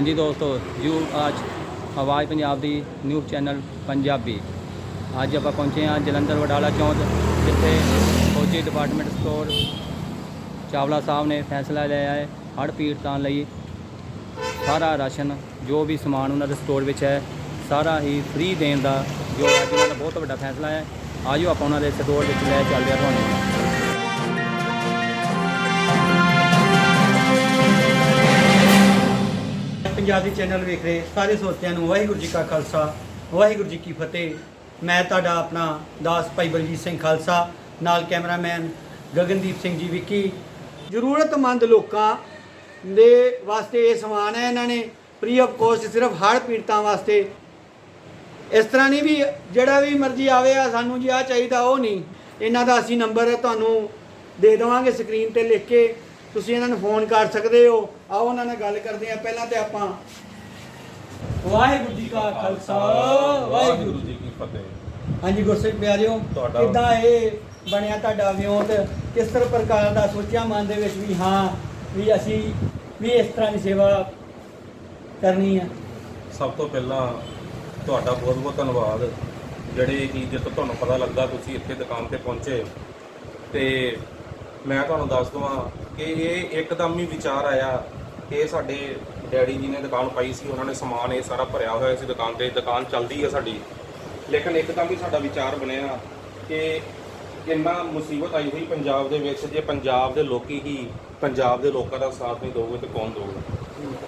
ਹਾਂਜੀ ਦੋਸਤੋ ਯੂ ਅੱਜ ਆਵਾਜ਼ ਪੰਜਾਬ ਦੀ ਨਿਊਜ਼ ਚੈਨਲ ਪੰਜਾਬੀ। ਅੱਜ ਆਪਾਂ ਪਹੁੰਚੇ ਹਾਂ ਜਲੰਧਰ ਵਡਾਲਾ ਚੌਂਕ, ਜਿੱਥੇ ਫੌਜੀ ਡਿਪਾਰਟਮੈਂਟ ਸਟੋਰ ਚਾਵਲਾ ਸਾਹਿਬ ਨੇ ਫੈਸਲਾ ਲਿਆ ਹੈ, ਹੜ੍ਹ ਪੀੜਤਾਂ ਲਈ ਸਾਰਾ ਰਾਸ਼ਨ, ਜੋ ਵੀ ਸਮਾਨ ਉਹਨਾਂ ਦੇ ਸਟੋਰ ਵਿੱਚ ਹੈ, ਸਾਰਾ ਹੀ ਫ੍ਰੀ ਦੇਣ ਦਾ ਜੋ ਅੱਜ ਉਹਨਾਂ ਦਾ ਬਹੁਤ ਵੱਡਾ ਫੈਸਲਾ ਹੈ। ਆਜੋ ਆਪਾਂ ਉਹਨਾਂ ਦੇ ਸਟੋਰ ਵਿੱਚ ਲੈ ਚੱਲਦੇ ਹਾਂ ਤੁਹਾਨੂੰ। ਪੰਜਾਬੀ ਚੈਨਲ ਵੇਖ ਰਹੇ ਸਾਰੇ ਸਰੋਤਿਆਂ ਨੂੰ ਵਾਹਿਗੁਰੂ ਜੀ ਕਾ ਖਾਲਸਾ, ਵਾਹਿਗੁਰੂ ਜੀ ਕੀ ਫਤਿਹ। ਮੈਂ ਤੁਹਾਡਾ ਆਪਣਾ ਦਾਸ ਭਾਈ ਬਲਜੀਤ ਸਿੰਘ ਖਾਲਸਾ, ਨਾਲ ਕੈਮਰਾਮੈਨ ਗਗਨਦੀਪ ਸਿੰਘ ਜੀ ਵਿੱਕੀ। ਜ਼ਰੂਰਤਮੰਦ ਲੋਕਾਂ ਦੇ ਵਾਸਤੇ ਇਹ ਸਮਾਨ ਹੈ, ਇਹਨਾਂ ਨੇ ਫ੍ਰੀ ਆਫ ਕੋਸਟ ਸਿਰਫ ਹੜ੍ਹ ਪੀੜਤਾਂ ਵਾਸਤੇ। ਇਸ ਤਰ੍ਹਾਂ ਨਹੀਂ ਵੀ ਜਿਹੜਾ ਵੀ ਮਰਜ਼ੀ ਆਵੇ ਆ ਸਾਨੂੰ ਜੀ ਆ ਚਾਹੀਦਾ, ਉਹ ਨਹੀਂ। ਇਹਨਾਂ ਦਾ ਅਸੀਂ ਨੰਬਰ ਤੁਹਾਨੂੰ ਦੇ ਦੇਵਾਂਗੇ ਸਕਰੀਨ ਤੇ ਲਿਖ ਕੇ। ਤੁਸੀਂ ਇਹਨਾਂ ਨੂੰ ਫੋਨ ਕਰ ਸਕਦੇ ਹੋ। ਆਓ ਉਹਨਾਂ ਨਾਲ ਗੱਲ ਕਰਦੇ ਆ ਪਹਿਲਾਂ ਤੇ ਆਪਾਂ ਵਾਹਿਗੁਰੂ ਜੀ ਕਾ ਖਾਲਸਾ ਵਾਹਿਗੁਰੂ ਜੀ ਕੀ ਫਤਿਹ। ਹਾਂਜੀ ਗੁਰਸਿੱਖ ਪਿਆਰਿਓ ਕਿੱਦਾਂ ਇਹ ਬਣਿਆ ਤੁਹਾਡਾ ਵਿਉਂਤ? ਕਿਸ ਤਰ੍ਹਾਂ ਪ੍ਰਕਾਰ ਦਾ ਸੋਚਿਆ ਮਨ ਦੇ ਵਿੱਚ ਵੀ ਹਾਂ ਵੀ ਅਸੀਂ ਵੀ ਇਸ ਤਰ੍ਹਾਂ ਦੀ ਸੇਵਾ ਕਰਨੀ ਆ? ਸਭ ਤੋਂ ਪਹਿਲਾਂ ਤੁਹਾਡਾ ਬਹੁਤ ਬਹੁਤ ਧੰਨਵਾਦ। ਜਿਹੜੇ ਕਿ ਜਿੱਤ ਤੁਹਾਨੂੰ ਪਤਾ ਲੱਗਾ ਤੁਸੀਂ ਇੱਥੇ ਦੁਕਾਨ ਤੇ ਪਹੁੰਚੇ। ਤੇ ਮੈਂ ਤੁਹਾਨੂੰ ਦੱਸ ਦਵਾਂ ਕਿ ਇਹ ਇੱਕਦਮ ਹੀ ਵਿਚਾਰ ਆਇਆ ਕਿ ਇਹ ਸਾਡੇ ਡੈਡੀ ਜੀ ਨੇ ਦੁਕਾਨ ਪਾਈ ਸੀ, ਉਹਨਾਂ ਨੇ ਸਮਾਨ ਇਹ ਸਾਰਾ ਭਰਿਆ ਹੋਇਆ ਸੀ ਦੁਕਾਨ ਤੇ, ਦੁਕਾਨ ਚੱਲਦੀ ਹੈ ਸਾਡੀ। ਲੇਕਿਨ ਇੱਕਦਮ ਹੀ ਸਾਡਾ ਵਿਚਾਰ ਬਣਿਆ ਕਿ ਇੰਨਾ ਮੁਸੀਬਤ ਆਈ ਹੋਈ ਪੰਜਾਬ ਦੇ ਵਿੱਚ, ਜੇ ਪੰਜਾਬ ਦੇ ਲੋਕੀ ਹੀ ਪੰਜਾਬ ਦੇ ਲੋਕਾਂ ਦਾ ਸਾਥ ਨਹੀਂ ਦੋਗੇ ਤੇ ਕੌਣ ਦੋਗੇ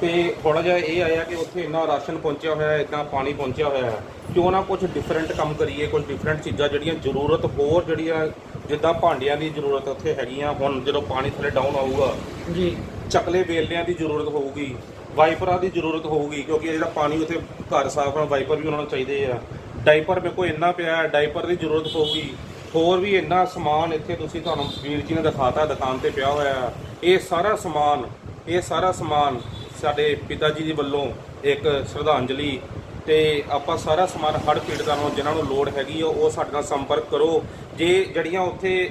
ਤੇ ਥੋੜਾ ਜਿਹਾ ਇਹ ਆਇਆ ਕਿ ਉੱਥੇ ਇੰਨਾ ਰਾਸ਼ਨ ਪਹੁੰਚਿਆ ਹੋਇਆ ਹੈ ਇੰਨਾ ਪਾਣੀ ਪਹੁੰਚਿਆ ਹੋਇਆ ਹੈ ਕਿਉਂ ਨਾ ਕੁਝ ਡਿਫਰੈਂਟ ਕੰਮ ਕਰੀਏ ਕੁਝ ਡਿਫਰੈਂਟ ਚੀਜ਼ਾਂ ਜਿਹੜੀਆਂ ਜ਼ਰੂਰਤ ਹੋਰ ਜਿਹੜੀਆਂ ਜਿੱਦਾਂ ਭਾਂਡਿਆਂ ਦੀ ਜ਼ਰੂਰਤ ਉੱਥੇ ਹੈਗੀਆਂ ਹੁਣ ਜਦੋਂ ਪਾਣੀ ਥੱਲੇ ਡਾਊਨ ਆਊਗਾ ਜੀ। ਚੱਕਲੇ ਵੇਲਿਆਂ ਦੀ ਜ਼ਰੂਰਤ ਹੋਊਗੀ ਵਾਈਪਰਾਂ ਦੀ ਜ਼ਰੂਰਤ ਹੋਊਗੀ ਕਿਉਂਕਿ ਇਹ ਜਿਹੜਾ ਪਾਣੀ ਉੱਥੇ ਘਰ ਸਾਫ਼ ਕਰਨ ਵਾਈਪਰ ਵੀ ਉਹਨਾਂ ਨੂੰ ਚਾਹੀਦੇ ਆ। ਡਾਈਪਰ ਮੇਰੇ ਕੋਲ ਇੰਨਾ ਪਿਆ ਹੈ ਡਾਈਪਰ ਦੀ ਜ਼ਰੂਰਤ ਹੋਊਗੀ ਹੋਰ ਵੀ ਇੰਨਾ ਸਮਾਨ ਇੱਥੇ ਤੁਸੀਂ ਤੁਹਾਨੂੰ ਵੀਰ ਜੀ ਨੇ ਦਿਖਾਤਾ ਦੁਕਾਨ ਤੇ ਪਿਆ ਹੋਇਆ। ਇਹ ਸਾਰਾ ਸਮਾਨ ਇਹ ਸਾਰਾ ਸਮਾਨ ਸਾਡੇ ਪਿਤਾ ਜੀ ਦੀ ਵੱਲੋਂ ਇੱਕ ਸ਼ਰਧਾਂਜਲੀ ਤੇ ਆਪਾਂ ਸਾਰਾ ਸਮਾਨ ਹੜ੍ਹ ਪੀੜਤਾਂ ਨੂੰ, ਜਿਨ੍ਹਾਂ ਨੂੰ ਲੋੜ ਹੈਗੀ ਆ, ਉਹ ਸਾਡੇ ਨਾਲ ਸੰਪਰਕ ਕਰੋ। ਜੇ ਜਿਹੜੀਆਂ ਉੱਥੇ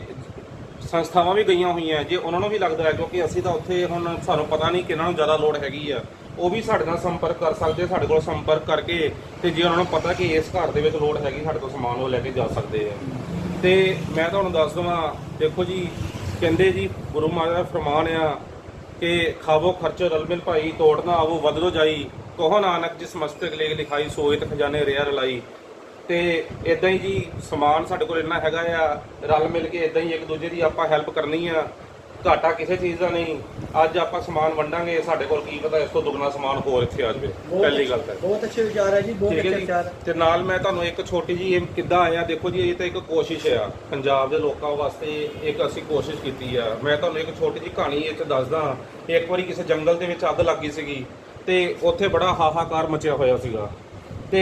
ਸੰਸਥਾਵਾਂ ਵੀ ਗਈਆਂ ਹੋਈਆਂ, ਜੇ ਉਹਨਾਂ ਨੂੰ ਵੀ ਲੱਗਦਾ ਹੈ, ਕਿਉਂਕਿ ਅਸੀਂ ਤਾਂ ਉੱਥੇ ਹੁਣ ਸਾਨੂੰ ਪਤਾ ਨਹੀਂ ਕਿਹਨਾਂ ਨੂੰ ਜ਼ਿਆਦਾ ਲੋੜ ਹੈਗੀ ਆ, ਉਹ ਵੀ ਸਾਡੇ ਨਾਲ ਸੰਪਰਕ ਕਰ ਸਕਦੇ, ਸਾਡੇ ਕੋਲ ਸੰਪਰਕ ਕਰਕੇ, ਤੇ ਜੇ ਉਹਨਾਂ ਨੂੰ ਪਤਾ ਕਿ ਇਸ ਘਰ ਦੇ ਵਿੱਚ ਲੋੜ ਹੈਗੀ, ਸਾਡੇ ਤੋਂ ਸਮਾਨ ਉਹ ਲੈ ਕੇ ਜਾ ਸਕਦੇ ਆ। ਤੇ ਮੈਂ ਤੁਹਾਨੂੰ ਦੱਸ ਦਵਾਂ, ਦੇਖੋ ਜੀ, ਕਹਿੰਦੇ ਜੀ, ਗੁਰੂ ਮਹਾਰਾਜ ਦਾ ਫਰਮਾਨ ਆ ਕਿ ਖਾਵੋ ਖਰਚ ਰਲਮਿਲ ਭਾਈ, ਤੋੜ ਨਾ ਆਵੋ ਬਦਲੋ ਜਾਈ। ਕਹੋ ਨਾਨਕ ਜਿਸ ਮਸਤਕ ਲੇਖ ਲਿਖਾਈ ਸੋਏ ਤੇ ਖਜ਼ਾਨੇ ਰਿਆ ਰਲਾਈ। ਤੇ ਇਦਾਂ ਹੀ ਜੀ ਸਮਾਨ ਸਾਡੇ ਕੋਲ ਇੰਨਾ ਹੈਗਾ ਆ ਰਲ ਮਿਲ ਕੇ ਇਦਾਂ ਹੀ ਇੱਕ ਦੂਜੇ ਦੀ ਆਪਾਂ ਹੈਲਪ ਕਰਨੀ ਆ। ਘਾਟਾ ਕਿਸੇ ਚੀਜ਼ ਦਾ ਨਹੀਂ। ਅੱਜ ਆਪਾਂ ਸਮਾਨ ਵੰਡਾਂਗੇ ਸਾਡੇ ਕੋਲ ਕੀ ਪਤਾ ਇਸ ਤੋਂ ਦੁੱਗਣਾ ਸਮਾਨ ਹੋਰ ਇੱਥੇ ਆ ਜਾਵੇ। ਪਹਿਲੀ ਗੱਲ ਤਾਂ ਬਹੁਤ ਅੱਛੇ ਵਿਚਾਰ ਹੈ ਜੀ ਬਹੁਤ ਅੱਛੇ ਵਿਚਾਰ ਤੇ ਨਾਲ ਮੈਂ ਤੁਹਾਨੂੰ ਇੱਕ ਛੋਟੀ ਜੀ ਇਹ ਕਿੱਦਾਂ ਆਇਆ ਦੇਖੋ ਜੀ ਇਹ ਤਾਂ ਇੱਕ ਕੋਸ਼ਿਸ਼ ਆ। ਪੰਜਾਬ ਦੇ ਲੋਕਾਂ ਵਾਸਤੇ ਇੱਕ ਅਸੀਂ ਕੋਸ਼ਿਸ਼ ਕੀਤੀ ਆ। ਮੈਂ ਤੁਹਾਨੂੰ ਇੱਕ ਛੋਟੀ ਜੀ ਕਹਾਣੀ ਚ ਦੱਸਦਾ। ਇੱਕ ਵਾਰੀ ਕਿਸੇ ਜੰਗਲ ਦੇ ਵਿੱਚ ਅੱਗ ਲੱਗੀ ਸੀਗੀ। ਤੇ ਉੱਥੇ ਬੜਾ ਹਾਹਾਕਾਰ ਮਚਿਆ ਹੋਇਆ ਸੀਗਾ। ਤੇ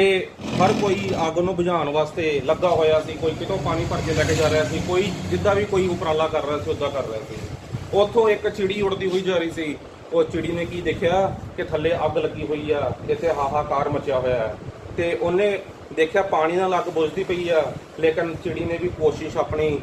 ਹਰ ਕੋਈ ਅੱਗ ਨੂੰ ਬੁਝਾਉਣ ਵਾਸਤੇ ਲੱਗਾ ਹੋਇਆ ਸੀ, ਕੋਈ ਕਿਤੋਂ ਪਾਣੀ ਭਰ ਕੇ ਲੈ ਕੇ ਜਾ ਰਿਹਾ ਸੀ, ਕੋਈ ਜਿੱਦਾਂ ਵੀ ਕੋਈ ਉਪਰਾਲਾ ਕਰ ਰਿਹਾ ਸੀ, ਉਦਾਂ ਕਰ ਰਿਹਾ ਸੀ। ਉੱਥੋਂ ਇੱਕ ਚਿੜੀ ਉੜਦੀ ਹੋਈ ਜਾ ਰਹੀ ਸੀ। ਉਹ ਚਿੜੀ ਨੇ ਕੀ ਦੇਖਿਆ? ਕਿ ਥੱਲੇ ਅੱਗ ਲੱਗੀ ਹੋਈ ਆ, ਇੱਥੇ ਹਾਹਾਕਾਰ ਮਚਿਆ ਹੋਇਆ ਹੈ। ਤੇ ਉਹਨੇ ਦੇਖਿਆ ਪਾਣੀ ਨਾਲ ਅੱਗ ਬੁਝਦੀ ਪਈ ਆ, ਲੇਕਿਨ ਚਿੜੀ ਨੇ ਵੀ ਕੋਸ਼ਿਸ਼ ਆਪਣੀ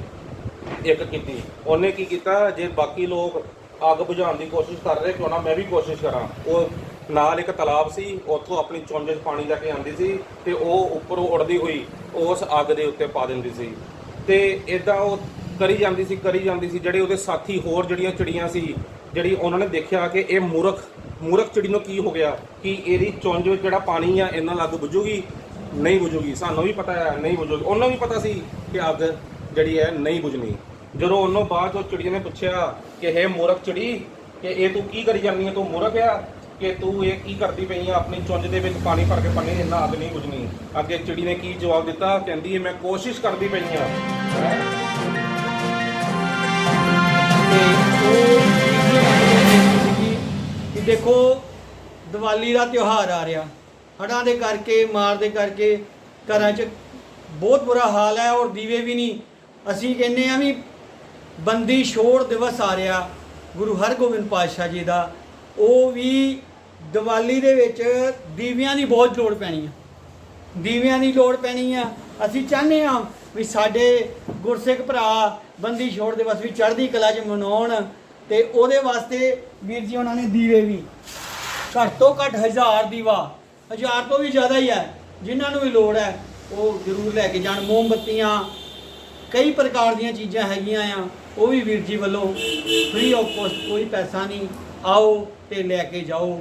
ਇੱਕ ਕੀਤੀ। ਉਹਨੇ ਕੀ ਕੀਤਾ? ਜੇ ਬਾਕੀ ਲੋਕ ਅੱਗ ਬੁਝਾਉਣ ਦੀ ਕੋਸ਼ਿਸ਼ ਕਰ ਰਹੇ ਕਿਉਂ ਨਾ ਮੈਂ ਵੀ ਕੋਸ਼ਿਸ਼ ਕਰਾਂ, ਉਹ ਨਾਲ ਇੱਕ ਤਲਾਬ ਸੀ, ਉੱਥੋਂ ਆਪਣੀ ਚੁੰਝ 'ਚ ਪਾਣੀ ਲੈ ਕੇ ਆਉਂਦੀ ਸੀ ਤੇ ਉਹ ਉੱਪਰੋਂ ਉੜਦੀ ਹੋਈ ਉਸ ਅੱਗ ਦੇ ਉੱਤੇ ਪਾ ਦਿੰਦੀ ਸੀ। ਤੇ ਇਦਾਂ ਉਹ ਕਰੀ ਜਾਂਦੀ ਸੀ, ਕਰੀ ਜਾਂਦੀ ਸੀ, ਜਿਹੜੇ ਉਹਦੇ ਸਾਥੀ ਹੋਰ ਜਿਹੜੀਆਂ ਚਿੜੀਆਂ ਸੀ, ਜਿਹੜੀ ਉਹਨਾਂ ਨੇ ਦੇਖਿਆ ਕਿ ਇਹ ਮੂਰਖ ਮੂਰਖ ਚਿੜੀ ਨੂੰ ਕੀ ਹੋ ਗਿਆ, ਕਿ ਇਹਦੀ ਚੁੰਝ ਵਿੱਚ ਜਿਹੜਾ ਪਾਣੀ ਆ, ਇਹਨਾਂ ਲੱਗ ਬੁਝੂਗੀ? ਨਹੀਂ ਬੁਝੂਗੀ। ਸਾਨੂੰ ਵੀ ਪਤਾ ਹੈ ਨਹੀਂ ਬੁਝੂਗੀ। ਉਹਨੂੰ ਵੀ ਪਤਾ ਸੀ ਕਿ ਅੱਗ ਜਿਹੜੀ ਹੈ ਨਹੀਂ ਬੁਝਣੀ। ਜਦੋਂ ਉਹਨੂੰ ਬਾਅਦ ਉਹ ਚਿੜੀਆਂ ਨੇ ਪੁੱਛਿਆ ਕਿ ਇਹ ਮੂਰਖ ਚਿੜੀ, ਕਿ ਇਹ ਤੂੰ ਕੀ ਕਰੀ ਜਾਂਦੀ ਹੈ? ਤੂੰ ਮੂਰਖ ਆ? ਕਿ ਤੂੰ ਇਹ ਕੀ ਕਰਦੀ ਪਈ ਆ? ਆਪਣੀ ਚੁੰਝ ਦੇ ਵਿੱਚ ਪਾਣੀ ਭਰ ਕੇ ਪਾਣੀ ਇੰਨਾ ਅੱਗ ਨਹੀਂ ਬੁਝਣੀ। ਅੱਗੇ ਚਿੜੀ ਨੇ ਕੀ ਜਵਾਬ ਦਿੱਤਾ? ਕਹਿੰਦੀ ਹੈ ਮੈਂ ਕੋਸ਼ਿਸ਼ ਕਰਦੀ ਪਈ ਆ। ਕਿ ਦੇਖੋ, ਦੀਵਾਲੀ ਦਾ ਤਿਉਹਾਰ ਆ ਰਿਹਾ। ਹੜਾਂ ਦੇ ਕਰਕੇ, ਮਾਰ ਦੇ ਕਰਕੇ ਘਰਾਂ 'ਚ ਬਹੁਤ ਬੁਰਾ ਹਾਲ ਹੈ ਔਰ ਦੀਵੇ ਵੀ ਨਹੀਂ। ਅਸੀਂ ਕਹਿੰਦੇ ਆ ਵੀ ਬੰਦੀ ਛੋੜ ਦਿਵਸ ਆ ਰਿਹਾ। ਗੁਰੂ ਹਰਗੋਬਿੰਦ ਪਾਤਸ਼ਾਹ ਜੀ ਦਾ। ਉਹ ਵੀ ਦੀਵਾਲੀ ਦੇ ਵਿੱਚ ਦੀਵਿਆਂ ਦੀ ਬਹੁਤ ਲੋੜ ਪੈਣੀ ਆ। ਦੀਵਿਆਂ ਦੀ ਲੋੜ ਪੈਣੀ ਆ। ਅਸੀਂ ਚਾਹੁੰਦੇ ਆ ਵੀ ਸਾਡੇ ਗੁਰਸਿੱਖ ਭਰਾ ਬੰਦੀ ਛੋੜ ਦਿਵਸ ਵੀ ਚੜ੍ਹਦੀ ਕਲਾ 'ਚ ਮਨਾਉਣ ਤੇ ਉਹਦੇ ਵਾਸਤੇ ਵੀਰ ਜੀ ਉਹਨਾਂ ਨੇ ਦੀਵੇ ਵੀ। ਘੱਟ ਤੋਂ ਘੱਟ ਹਜ਼ਾਰ ਦੀਵਾ। ਹਜ਼ਾਰ ਤੋਂ ਵੀ ਜ਼ਿਆਦਾ ਹੀ ਹੈ ਜਿਨ੍ਹਾਂ ਨੂੰ ਵੀ ਲੋੜ ਹੈ, ਉਹ ਜ਼ਰੂਰ ਲੈ ਕੇ ਜਾਣ। ਮੋਮਬੱਤੀਆਂ, ਕਈ ਪ੍ਰਕਾਰ ਦੀਆਂ ਚੀਜ਼ਾਂ ਹੈਗੀਆਂ ਆ। ਉਹ ਵੀ ਵੀਰ ਜੀ ਵੱਲੋਂ ਫ੍ਰੀ ਆਫ ਕੋਸਟ ਕੋਈ ਪੈਸਾ ਨਹੀਂ। ਆਓ ਤੇ ਲੈ ਕੇ ਜਾਓ।